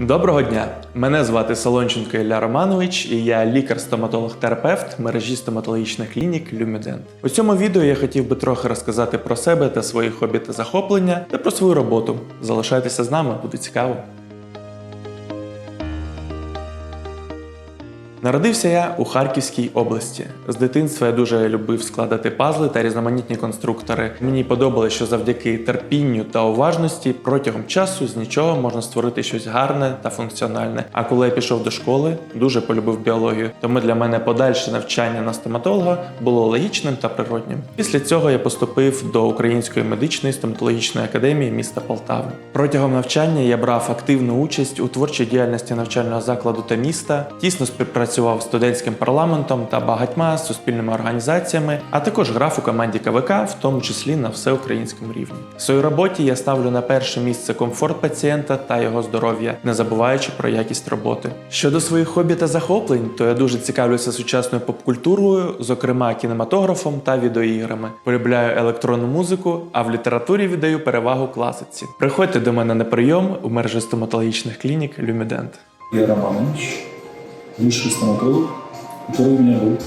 Доброго дня! Мене звати Солонченко Ілля Романович, і я лікар-стоматолог-терапевт мережі стоматологічних клінік Люмідент. У цьому відео я хотів би трохи розказати про себе та свої хобі та захоплення та про свою роботу. Залишайтеся з нами, буде цікаво. Народився я у Харківській області. З дитинства я дуже любив складати пазли та різноманітні конструктори. Мені подобалося, що завдяки терпінню та уважності протягом часу з нічого можна створити щось гарне та функціональне. А коли я пішов до школи, дуже полюбив біологію. Тому для мене подальше навчання на стоматолога було логічним та природнім. Після цього я поступив до Української медичної стоматологічної академії міста Полтави. Протягом навчання я брав активну участь у творчій діяльності навчального закладу та міста, тісно співпрацював з студентським парламентом та багатьма суспільними організаціями, а також грав у команді КВК, в тому числі на всеукраїнському рівні. В своїй роботі я ставлю на перше місце комфорт пацієнта та його здоров'я, не забуваючи про якість роботи. Щодо своїх хобі та захоплень, то я дуже цікавлюся сучасною попкультурою, зокрема кінематографом та відеоіграми. Полюбляю електронну музику, а в літературі віддаю перевагу класиці. Приходьте до мене на прийом у мережі стоматологічних клінік Люмідент. Я Романович, высший стоматолог, который у меня был